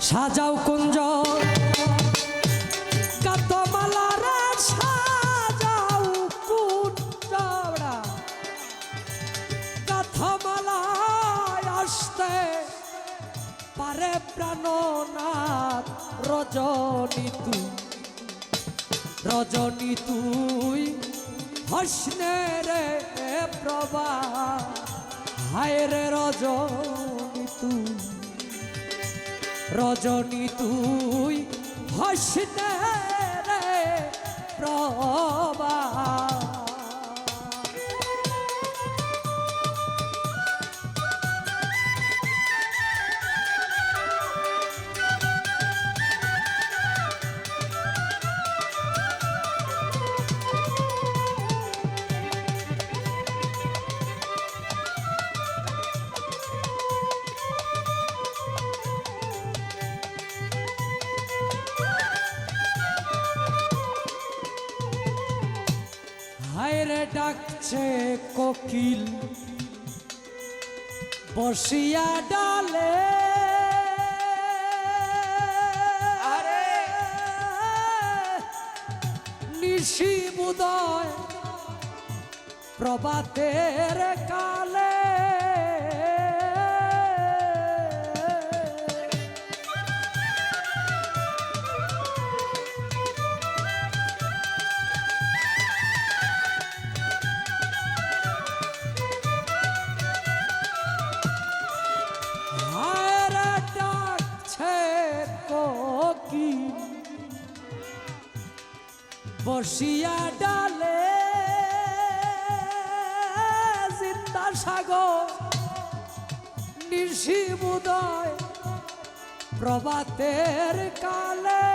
সাজাও কুঞ্জ কাতমালা রে সাজাও কুঞ্জরা কাথমালায় আসতে পারে প্রাণনাথ রজনী তুই। রজনী তুই হসনে রে প্রভা। হায় রে রজনী। রজনী তুই হসনে রে প্রভা হায়রে ডাকছে কোকিল বসিয়া ডালে আরে! নিশি বুদয় প্রভাতের কালে বসিয়া ডালে চিন্তা সাগর নিশি বুদয় প্রভাতের কালে।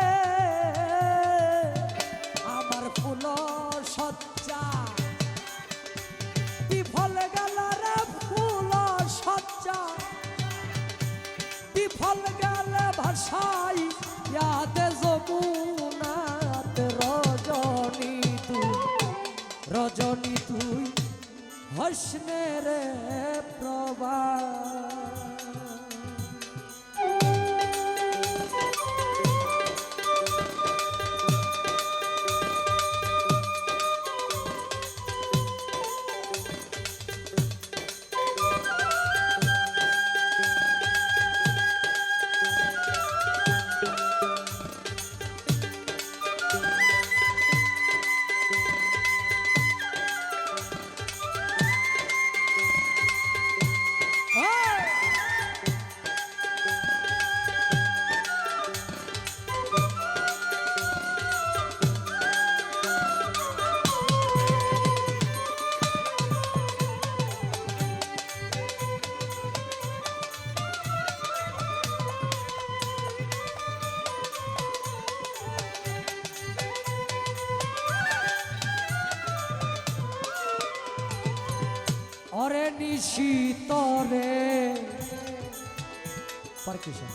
হসনে পারকিশন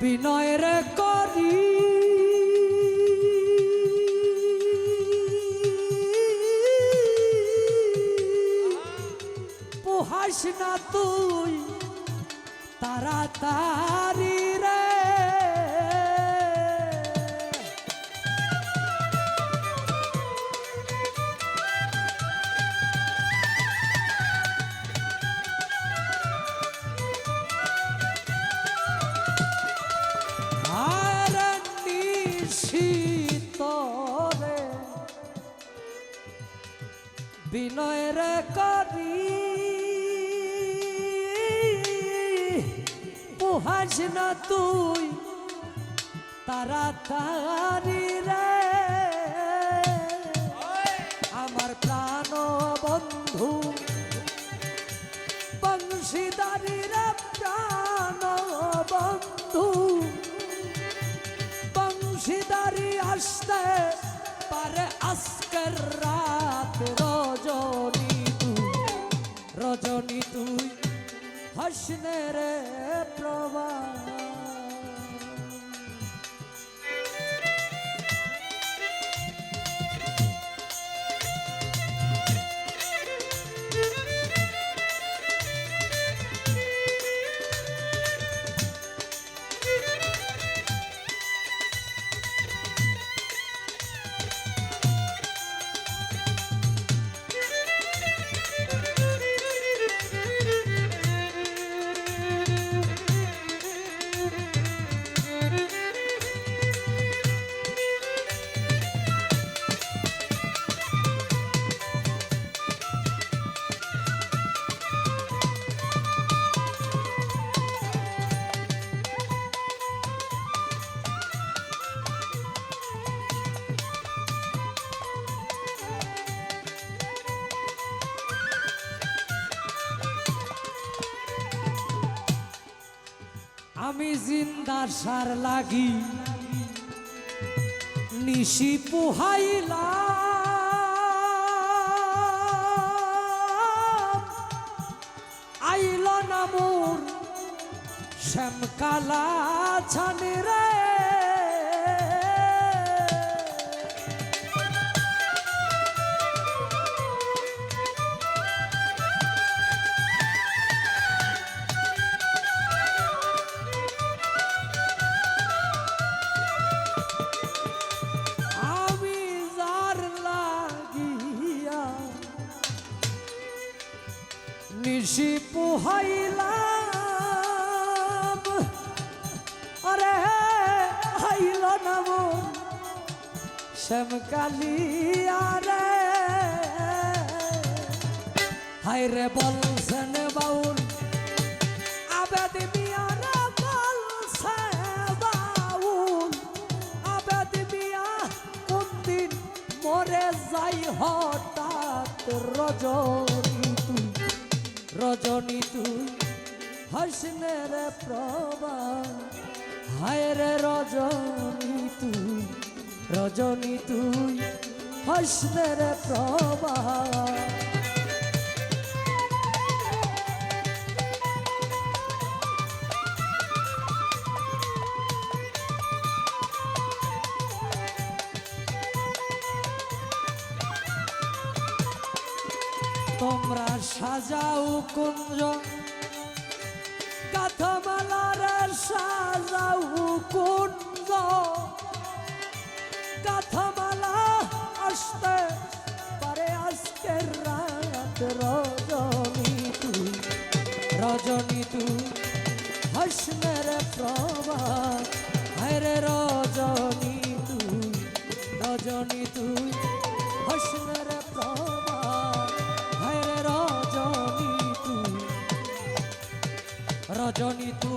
বিনয় রে করি। পোহাস না তুই তাড়াতাড়ি নিশিতরে বিনয়ের করি পুহাস না তুই তাড়াতাড়ি রে। আসতে পারে আজকের রাত রজনী তুই রজনী তুই হসনে রে আমি জিন্দার সার লাগি নিশি পোহাইলা আইল নামুর শ্যামকালা ছানি রে। নিশি পুহাইলাম। আরে হাইল নাম শ্যামকালিয়া রে হাইরে বলছেন বাউল। আবেদ মিয়ারা বলছে বাউল। আবেদ মিয়া কোনদিন মরে যাই হঠাৎ রজনী রজনী তুই হাসনে রে প্রভা হায় রে রজনী তুই রজনী তুই হাসনে রে প্রভা তোমরা সাজাও কুঞ্জ কাথমালার সাজাও কুঞ্জ কাথমালা আসতে পারে আজকের রাত, রজনী তুই। রজনী তুই, হাসনের প্রভা হরে রজনী তুই রজনী তুই, হাসনের প্রভা রজনী তুই রজনী তুই